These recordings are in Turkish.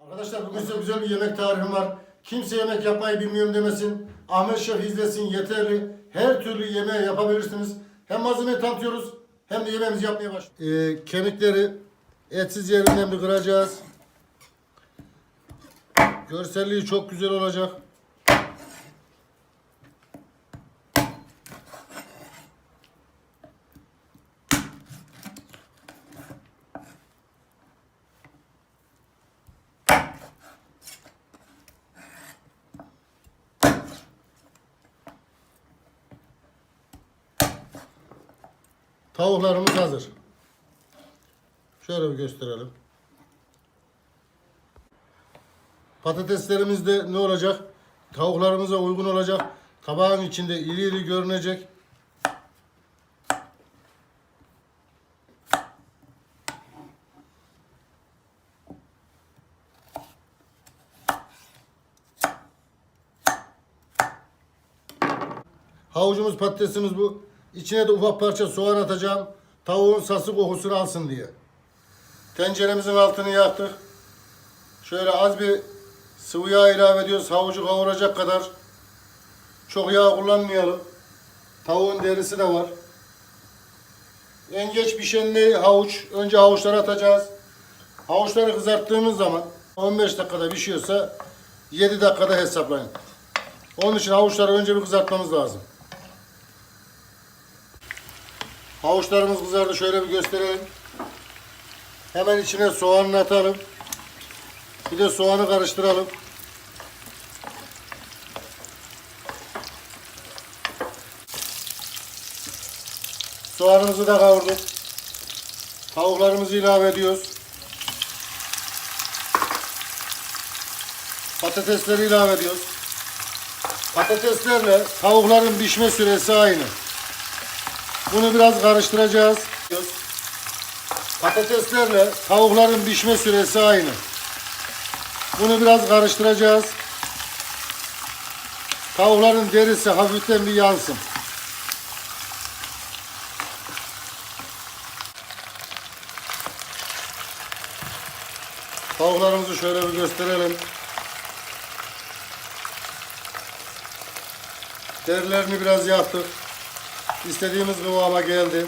Arkadaşlar bugün size güzel bir yemek tarifim var. Kimse yemek yapmayı bilmiyorum demesin. Ahmet Şef izlesin yeterli. Her türlü yemeği yapabilirsiniz. Hem malzemeyi tanıtıyoruz hem de yemeğimizi yapmaya başlıyoruz. Ee, kemikleri etsiz yerinden bir kıracağız. Görselliği çok güzel olacak. Tavuklarımız hazır. Şöyle bir gösterelim. Patateslerimiz de ne olacak? Tavuklarımıza uygun olacak. Tabağın içinde iri iri görünecek. Havucumuz patatesimiz bu. İçine de ufak parça soğan atacağım. Tavuğun sası kokusunu alsın diye. Tenceremizin altını yaktık. Şöyle az bir sıvı yağ ilave ediyoruz. Havucu kavuracak kadar. Çok yağ kullanmayalım. Tavuğun derisi de var. En geç pişen ne? Havuç. Önce havuçları atacağız. Havuçları kızarttığımız zaman 15 dakikada pişiyorsa 7 dakikada hesaplayın. Onun için havuçları önce bir kızartmamız lazım. Havuçlarımız kızardı. Şöyle bir gösterelim. Hemen içine soğanını atalım. Bir de soğanı karıştıralım. Soğanımızı da kavurduk. Tavuklarımızı ilave ediyoruz. Patatesleri ilave ediyoruz. Patateslerle tavukların pişme süresi aynı. Bunu biraz karıştıracağız. Patateslerle tavukların pişme süresi aynı. Bunu biraz karıştıracağız. Tavukların derisi hafiften bir yansın. Tavuklarımızı şöyle bir gösterelim. Derilerini biraz yaktık. İstediğimiz kıvama geldi.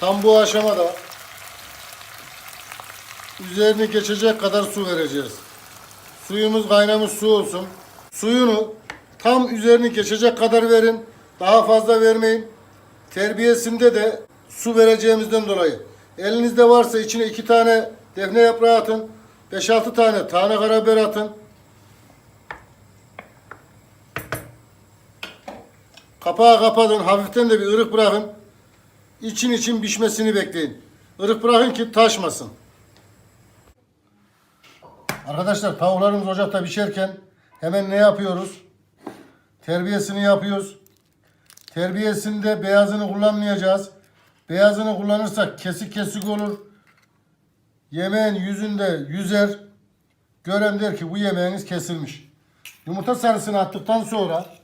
Tam bu aşamada üzerini geçecek kadar su vereceğiz. Suyumuz kaynamış su olsun. Suyunu tam üzerini geçecek kadar verin. Daha fazla vermeyin. Terbiyesinde de su vereceğimizden dolayı. Elinizde varsa içine iki tane defne yaprağı atın. 5-6 tane tane karabiber atın. Kapağı kapatın. Hafiften de bir ırık bırakın. İçin için pişmesini bekleyin. Irık bırakın ki taşmasın. Arkadaşlar tavuklarımız ocakta pişerken hemen ne yapıyoruz? Terbiyesini yapıyoruz. Terbiyesinde beyazını kullanmayacağız. Beyazını kullanırsak kesik kesik olur. Yemeğin yüzünde yüzer. Gören der ki bu yemeğiniz kesilmiş. Yumurta sarısını attıktan sonra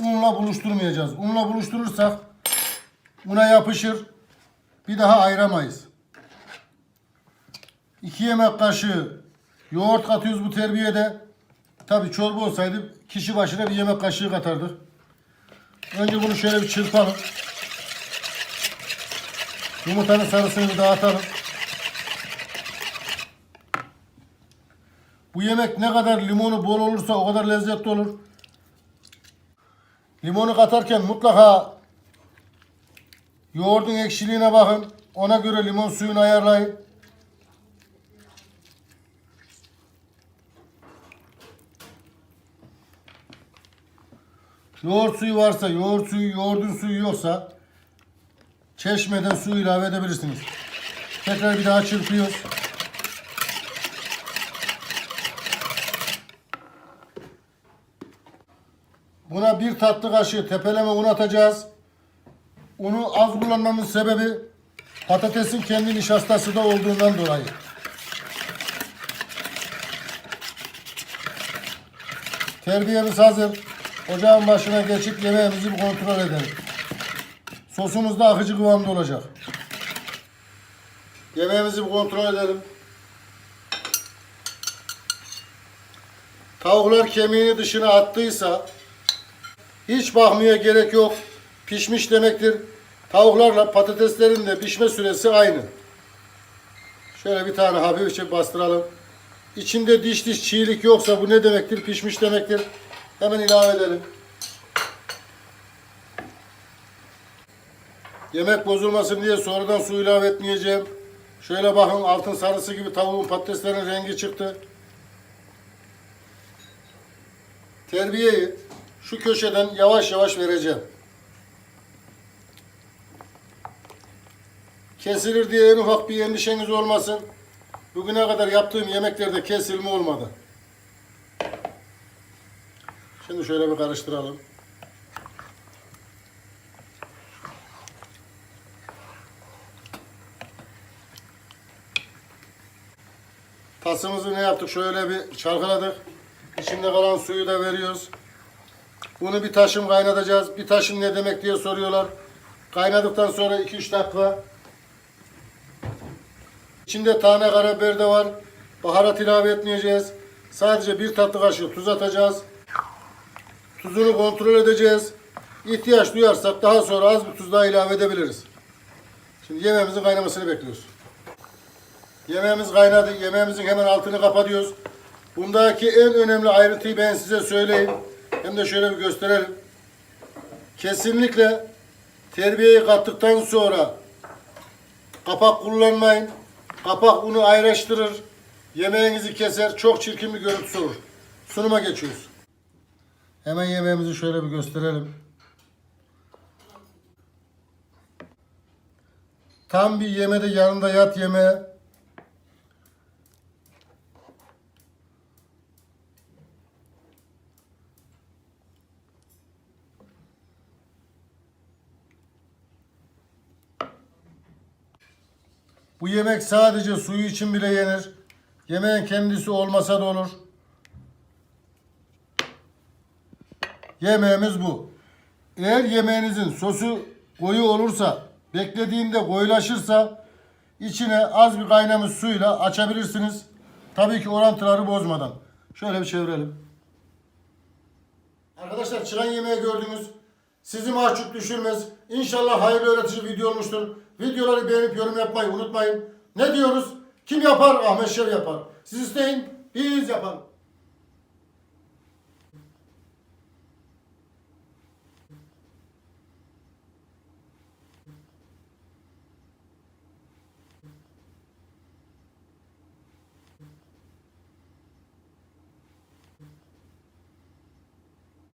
unla buluşturmayacağız. Unla buluşturursak una yapışır. Bir daha ayıramayız. 2 yemek kaşığı yoğurt katıyoruz bu terbiyede. Tabi çorba olsaydı kişi başına bir yemek kaşığı katardık. Önce bunu şöyle bir çırpalım. Yumurtanın sarısını dağıtalım. Bu yemek ne kadar limonu bol olursa o kadar lezzetli olur. Limonu katarken mutlaka yoğurdun ekşiliğine bakın. Ona göre limon suyunu ayarlayın. Yoğurt suyu varsa, yoğurt suyu, yoğurdun suyu yoksa çeşmeden su ilave edebilirsiniz. Tekrar bir daha çırpıyoruz. Buna bir tatlı kaşığı tepeleme un atacağız. Unu az kullanmamın sebebi patatesin kendi nişastası da olduğundan dolayı. Terbiyemiz hazır. Ocağın başına geçip yemeğimizi bir kontrol edelim. Sosumuz da akıcı kıvamda olacak. Yemeğimizi bir kontrol edelim. Tavuklar kemiğini dışına attıysa hiç bakmaya gerek yok. Pişmiş demektir. Tavuklarla patateslerin de pişme süresi aynı. Şöyle bir tane hafifçe bastıralım. İçinde diş diş çiğlik yoksa bu ne demektir? Pişmiş demektir. Hemen ilave edelim. Yemek bozulmasın diye sonradan su ilave etmeyeceğim. Şöyle bakın altın sarısı gibi tavuğun patateslerin rengi çıktı. Terbiyeyi şu köşeden yavaş yavaş vereceğim. Kesilir diye en ufak bir endişeniz olmasın. Bugüne kadar yaptığım yemeklerde kesilme olmadı. Şimdi şöyle bir karıştıralım. Tasımızı ne yaptık? Şöyle bir çalkaladık. İçinde kalan suyu da veriyoruz. Bunu bir taşım kaynatacağız. Bir taşım ne demek diye soruyorlar. Kaynadıktan sonra 2-3 dakika. İçinde tane karabiber de var. Baharat ilave etmeyeceğiz. Sadece bir tatlı kaşığı tuz atacağız. Tuzunu kontrol edeceğiz. İhtiyaç duyarsak daha sonra az bir tuz daha ilave edebiliriz. Şimdi yemeğimizin kaynamasını bekliyoruz. Yemeğimiz kaynadı. Yemeğimizin hemen altını kapatıyoruz. Bundaki en önemli ayrıntıyı ben size söyleyeyim. Hem de şöyle bir gösterelim. Kesinlikle terbiyeyi kattıktan sonra kapak kullanmayın. Kapak unu ayrıştırır. Yemeğinizi keser. Çok çirkin bir görüntüsü olur. Sunuma geçiyoruz. Hemen yemeğimizi şöyle bir gösterelim. Tam bir yemede yanında yat yemeği. Bu yemek sadece suyu için bile yenir. Yemeğin kendisi olmasa da olur. Yemeğimiz bu. Eğer yemeğinizin sosu koyu olursa, beklediğinde koyulaşırsa içine az bir kaynamış suyla açabilirsiniz. Tabii ki orantıları bozmadan. Şöyle bir çevirelim. Arkadaşlar çıran yemeği gördünüz. Sizi mahcup düşürmez. İnşallah hayırlı öğretici video olmuştur. Videoları beğenip yorum yapmayı unutmayın. Ne diyoruz? Kim yapar? Ahmet Şev yapar. Siz isteyin, biz yapalım.